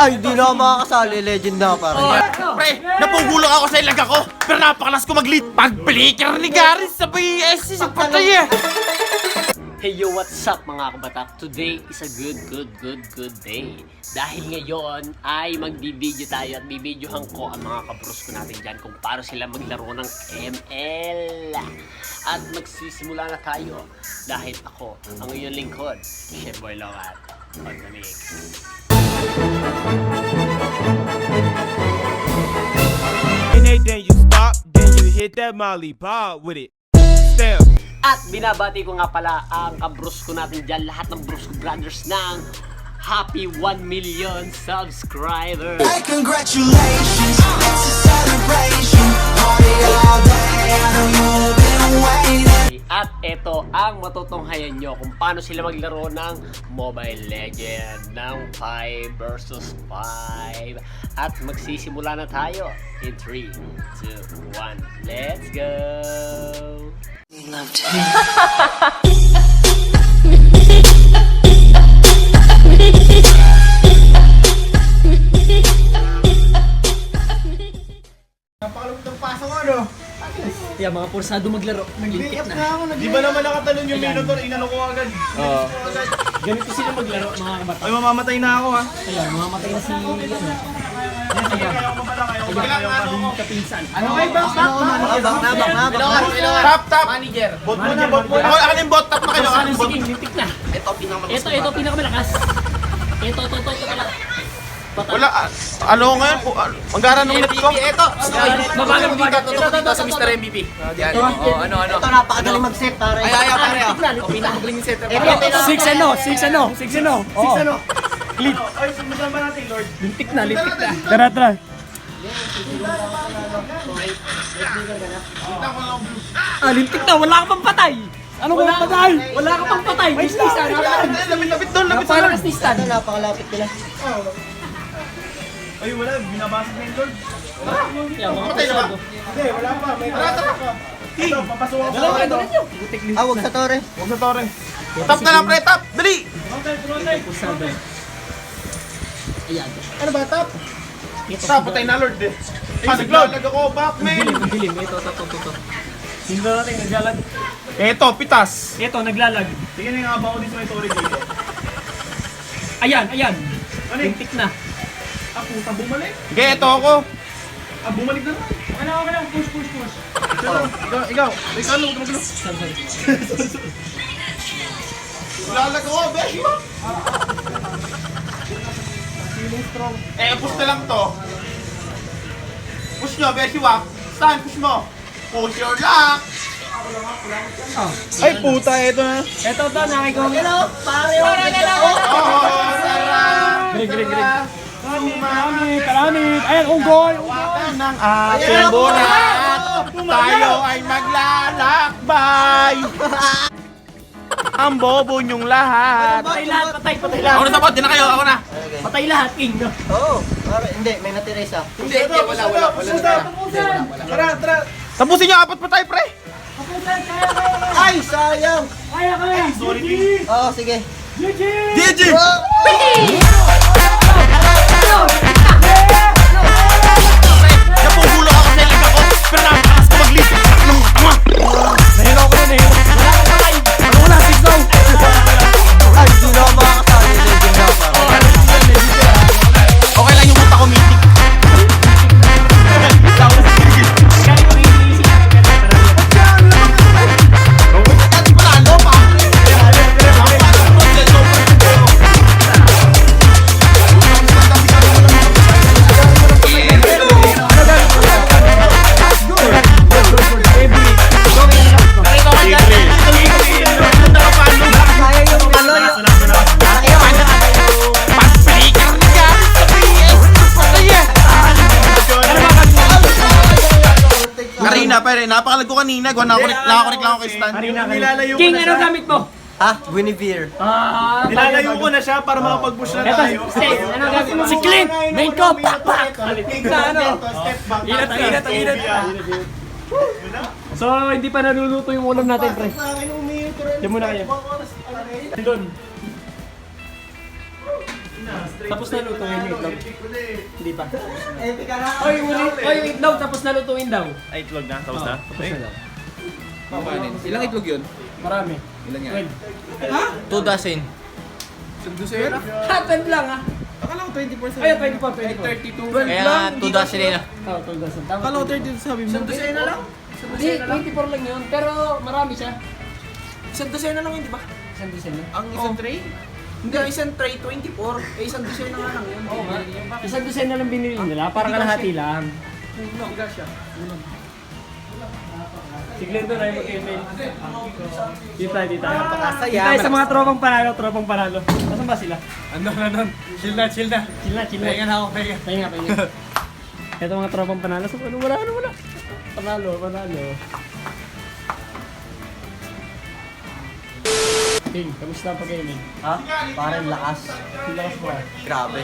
Ay, di na ako makakasali. Legend na pare. Pre, napugulong ako sa ilaga ko. Pero napakalas ko mag-lead. Pag-flicker ni Gary sa BS, sa patay eh. Hey yo, what's up mga kabatak? Today is a good, good, good, good day. Dahil ngayon ay magbibideo tayo at bibidyohan ko ang mga kabros ko natin dyan kung paano sila maglaro ng ML. At magsisimula na tayo dahil ako ang iyong lingkod, Chef Boy Logat, on the mix. Then you stop, then you hit that molly pop with it. Stamp. At binabati ko nga pala ang kabros ko natin dyan, lahat ng bros ko brothers ng Happy 1 million subscribers! Hey, congratulations, it's a celebration. Party all day, I know. At ito ang matutunghayan nyo kung paano sila maglaro ng Mobile Legend ng 5 versus 5. At magsisimula na tayo in 3, 2, 1, let's go! Kaya mga pursado maglaro, naglilit na. Di ba naman nakatalon yung Minotaur? Inano ko agad. Oo. Ganito sila maglaro, mga kabataan. Ay, mamamatay na ako ha. Kaya, mamamatay na si, ano, yung kapinsan. Ano kayo ba? Back na, back na, back na. Tap, tap. Manager. Bot mo na, bot mo na. Ako, akin yung bot. Tap na kayo. Sige, litik na. Ito, ito, ito, pinakamalakas. Ito, ito, ito, ito, pala. Wala, ano ngayon? po, ah, Manggara nung net ko. Ito. Babaga, babaga. Ito, ito, ito, sa Mr. MVP. Yan. Ito, Oh, ano, ano. Ito, napakagaling mag-set pare. Ay, ay, ay, pare. ah. Na. Pinakagaling yung ito, Six ano, six ano, six ano. Six ano. Ay, sumusan ba natin, Lord? Lintik na, lintik na. Tara, tara. Ah, lintik na, wala ka pang patay. Ano wala ka patay? Wala ka pang patay. May snisan. Lapit doon, lapit. Ito, napakalapit nila. Ay, wala. Binabasag na yung Lord. Kaya mga Patay na ba? Hindi, wala pa. May tara, tara. King. Papasok ako sa Dalawa, dalawa nyo. Ah, wag sa tore. Huwag sa torre. Tap na lang, pre. Tap. Dali. Pursado. Ayan. Ano ba, tap? Ito, Tap, patay na, Lord eh. Ah, naglalag ako, back, man. Dilim. Ito, ito, ito, ito. Sino natin naglalag? Eto, pitas. Ito, naglalag. Sige na nga ba ako dito may torre dito? Ayan, ayan. Ano? Lintik na. Ah, puta, bumalik. Sige, eto ako. Ah, bumalik na naman. Okay na. Push, push, push. Ikaw, ikaw, ikaw. Ikaw, ano, huwag magulo. Lalag ako, besh mo. Eh, push na lang to. Push nyo, besh wak. Saan, push mo. Push your luck. Ay, puta, eto na. Ito, ito, nakikaw. Hello, pare. Oh, tara. Greg, Greg, Greg. Kalamit, kalamit. Ayan, unggoy. Wakan ng ating bulat. Tayo ay maglalakbay. Ang bobo nyong lahat. Patay lahat, patay, patay lahat. Ako na sabot, di na kayo, ako na. Patay lahat, King. no? Oo, pare. Hindi, may natira isa. Hindi, hindi, wala, wala, wala. Tara, tara. Tapusin niyo, apat pa tayo, pre. Ay, sayang. Kaya, kaya. Sorry, King. Oo, sige. GG! Dios. Kanina. Gawa nakakonek nakakonek lang ako kay Stan. Nilalayo King, anong gamit mo? Ha? Guinevere. Ah, Nilalayo ko na siya para makapag-push na tayo. stay. Anong gamit mo? Si Clint. Main ko. Pak, pak. Sa ano? Inat, inat, inat. So, hindi pa naluluto yung ulam natin, pre. Diyan muna kayo. Doon. Tapos nalutuin yung itlog. Hindi pa. Epic ka na. Oy, uli, oy, yung itlog tapos nalutuin daw. Ay, itlog na. Tapos na? Tapos na daw. Ilang itlog yun? Marami. Ilan yan? Twelve. Two dozen. Happen lang ah. Akala ko 24 Ay, 24, 24. 32. Kaya nga, two dozen rin ah. Oh, 12 dozen. Tama. Akala ko 32 sabi mo. Isang dosena lang? Hindi, 24 lang yun. Pero marami siya. Isang dosena lang yun, di ba? Isang dozen na. Ang isang tray? Hindi, ang isang tray 24. Eh, isang dosena nga lang yun. Oo nga. Isang dozen na lang binili nila. Para kalahati lang. Higa siya. Siglan doon ay mag-email. Dito tayo, dito tayo. Napakasaya. Dito tayo sa mga tropang panalo, tropang panalo. Nasaan ba sila? Andun, andun. Chill na, chill na. Chill na, chill na. Pahinga na ako, pahinga. Pahinga, pahinga. Ito mga tropang panalo. So, ano, wala, ano, wala. Panalo, panalo. King, kamusta ang pag-email? Ha? Parang lakas. Silakas mo ah. Grabe.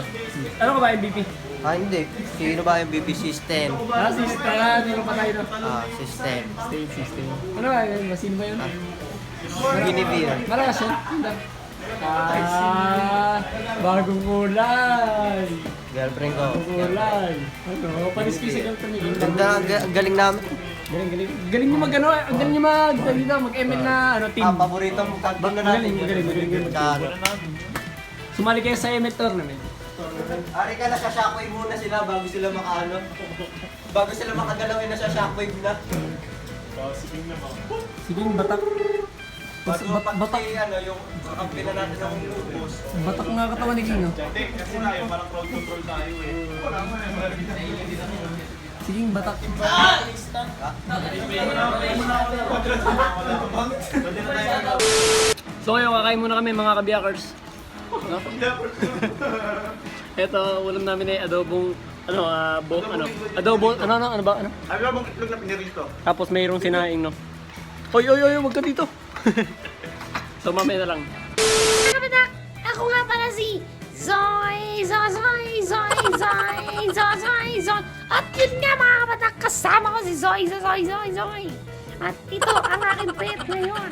Ano ka ba, MVP? Ah, hindi. Sino ba yung BP system? Ah, sister, ah, meron pa tayo na. Ah, system. State system. Ano ba, yun? Sino ba yun? Binibir. Malakas yun. Ah, bagong kulay. Girlfriend ko. Bagong kulay. Ano, panis kayo sa girlfriend niyo. Ganda, ga- ang galing namin. Galing, galing. Galing nyo mag, ano, ang galing nyo mag, dito, mag-ML na, ano, team. Ah, paborito mo tagbo na natin. Magaling, magaling, magaling. Sa ano. Sumali kayo sa ML tournament. Ari ka, nasa shockwave muna sila bago sila makaano. Bago sila makagalaw, eh, nasa shockwave na. Sige, batak. Bago Bat- batak. ano, yung kampi na natin ng lubos. Batak nga katawan ni King, no? Hindi, kasi na yun, parang crowd control tayo eh. Sige, batak. So ngayon, kakain muna kami mga kabiyakers. No? Ito, ulam namin ay adobong, ano, ah, bo, ano, adobo, ano, ano, ano ba, ano? Ba bang itlog na pinirito? Tapos mayroong sinaing, no? Oy, oy, oy, wag ka dito. so mamaya na lang. Ako nga pala si Zoy, Zoy, Zoy, Zoy, Zoy, Zoy, Zoy, Zoy. At yun nga mga kasama ko si Zoy, Zoy, Zoy, Zoy, Zoy. At ito ang aking pet ngayon.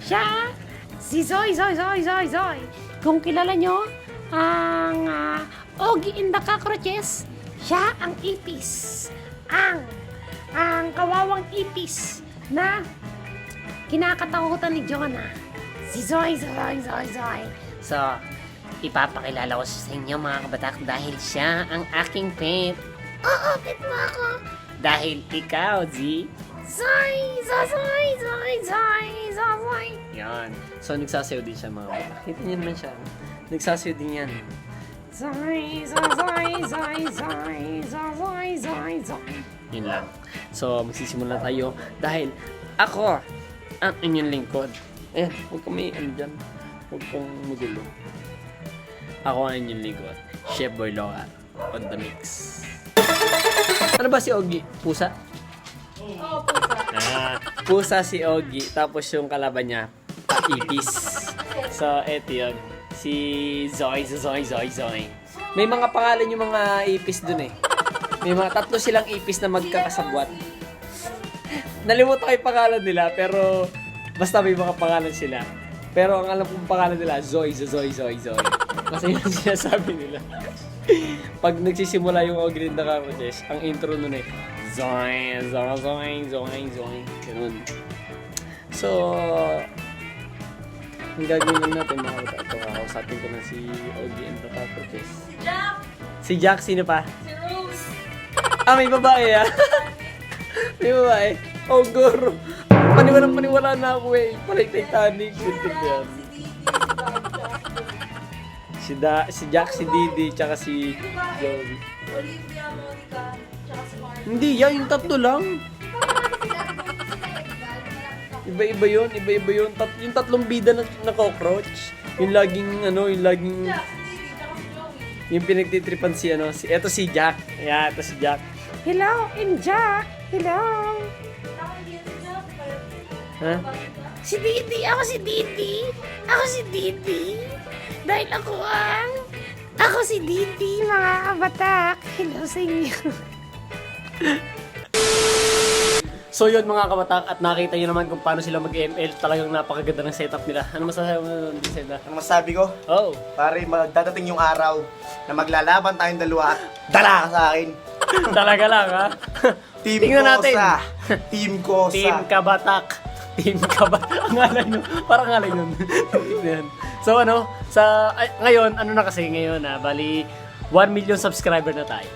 Siya, si Zoy, Zoy, Zoy, Zoy, Zoy. Kung kilala nyo, ang ah, Ogie in the Cockroaches, siya ang ipis. Ang, ang kawawang ipis na kinakatakutan ni Jonah. Si Zoy, Zoy, Zoy, Zoy. So, ipapakilala ko sa inyo mga kabatak dahil siya ang aking pet. Oo, pet mo ako. Dahil ikaw, Z. Zoy, Zoy, Zoy, Zoy, Zoy. Yan. So nagsasayaw din siya mga bata. Kita niyo naman siya. Nagsasayaw din yan. Zoy, Zoy, Zoy, Zoy, Zoy, Zoy, Zoy. Yun lang. So magsisimula tayo dahil ako ang inyong lingkod. Ayan, huwag kang may ano dyan. Huwag kang magulo. Ako ang inyong lingkod. Chef Boy Loa on the mix. Ano ba si Ogie? Pusa? Oo, pusa. Ah, pusa si Ogie. Tapos yung kalaban niya, ah, ipis. So, eto yun. Si Zoy, Zoy, Zoy, Zoy. May mga pangalan yung mga ipis dun eh. May mga tatlo silang ipis na magkakasabwat. Nalimutan ko yung pangalan nila, pero basta may mga pangalan sila. Pero ang alam kong pangalan nila, Zoy, Zoy, Zoy, Zoy. Kasi yun ang sinasabi nila. Pag nagsisimula yung Ogre in the Cockroaches, ang intro nun eh, Zoy, Zoy, Zoy, Zoy, Zoy. Ganun. So, ang gagawin natin mga bata. Ito, kakausapin ko na si Ogre in the Cockroaches. Jack! Si Jack, sino pa? Si Rose! Ah, may babae ah! may babae. Oh, goro. Paniwalang paniwala na ako eh. Palay Titanic. Gunting yan. Si, da, si Jack, si Didi, tsaka si Joey. Olivia, Monica, tsaka si Mark. Hindi, yan. Yung tatlo lang. Iba-iba yun, iba-iba yun. Tat, yung tatlong bida na, na cockroach. Yung laging, ano, yung laging... Yung pinagtitripan si, ano, si, eto si Jack. Yeah, eto si Jack. Hello, I'm Jack. Hello. Ha? Si Didi. Ako si Didi. Ako si Didi. Dahil ako ang... Ako si Didi, mga kabatak. Hello sa inyo. So yun mga kabatak at nakita nyo naman kung paano sila mag-ML. Talagang napakaganda ng setup nila. Ano masasabi mo nun, Vicenta? Ang masabi ko, Oh, pare, magdadating yung araw na maglalaban tayong dalawa at dala ka sa akin. talaga lang ha. Team Tingnan natin. Kosa. Team Kosa. Team Kabatak. Team Kabatak. Ang alay nun. Parang alay nun. Yan. so ano, sa ay, ngayon, ano na kasi ngayon ha, bali 1 million subscriber na tayo.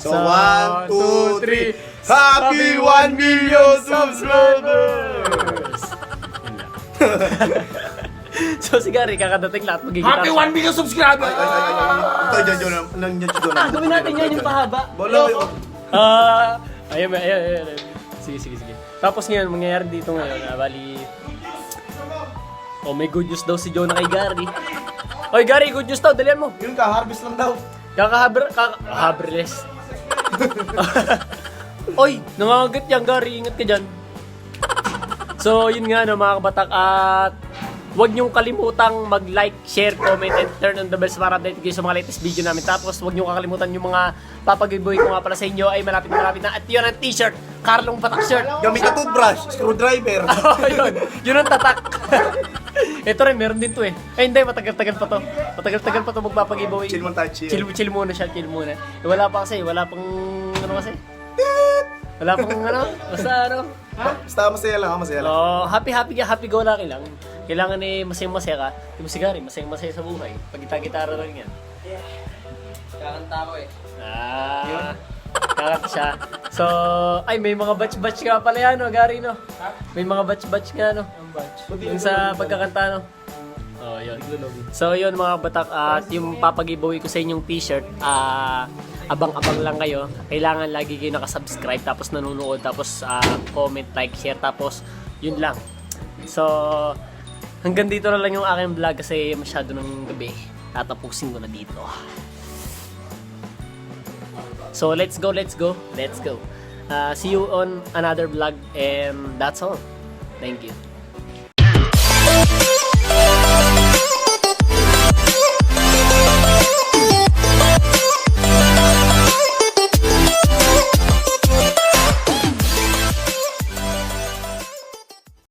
So, one, two, three. Happy 1 million subscribers! So si Gary, kakadating lahat magiging Happy 1 million subscribers! Ay, ay, ay, ay. Ito, dyan, dyan, dyan, dyan, dyan. Ah, gawin natin yan yung pahaba. Bolo, yun. Ah, ayun, ayun, ayun, ayun. Sige, sige, sige. Tapos ngayon, mangyayari dito ngayon, ah, bali... Oh, may good news daw si Jonah kay Gary. Oy, Gary, good news daw, dalian mo. Yun ka, harvest lang daw. Kakahaber, kaka... Haberless. Oy, nangangagat yan, Gary. Ingat ka dyan. So, yun nga, no, mga kabatak. At huwag niyong kalimutang mag-like, share, comment, and turn on the bells para update kayo sa mga latest video namin. Tapos, huwag niyong kakalimutan yung mga papag-giveaway ko nga pala sa inyo ay malapit na malapit na. At yun ang t-shirt, Carlong Batak shirt. Gamit na toothbrush, screwdriver. Oh, yun. Yun ang tatak. Ito rin, meron din to eh. Ay, hindi, matagal-tagal pa to. Matagal-tagal pa to magpapag-giveaway. Chill mo tayo, chill. Chill, chill muna siya, chill muna. Eh, wala pa kasi, wala pang, ano kasi? Wala pang ano, basta ano. Basta masaya lang, ha, masaya lang. Oh, happy, happy, happy go lucky lang. Kailangan eh, masayang-masaya ka. Di mo sigari, masayang-masaya sa buhay. Pag gitara lang yan. Kakanta ko eh. Ah, kakanta siya. So, ay, may mga batch-batch nga pala yan, no, Gary, no? May mga batch-batch nga, no? Yung sa pagkakanta, no? Oh, yun. So, yun mga batak, at yung papag-giveaway ko sa inyong t-shirt, ah, abang-abang lang kayo. Kailangan lagi kayo nakasubscribe, tapos nanonood, tapos ah, comment, like, share, tapos yun lang. So, hanggang dito na lang yung aking vlog kasi masyado ng gabi. Tatapusin ko na dito. So let's go, let's go, let's go. Uh, see you on another vlog and that's all. Thank you.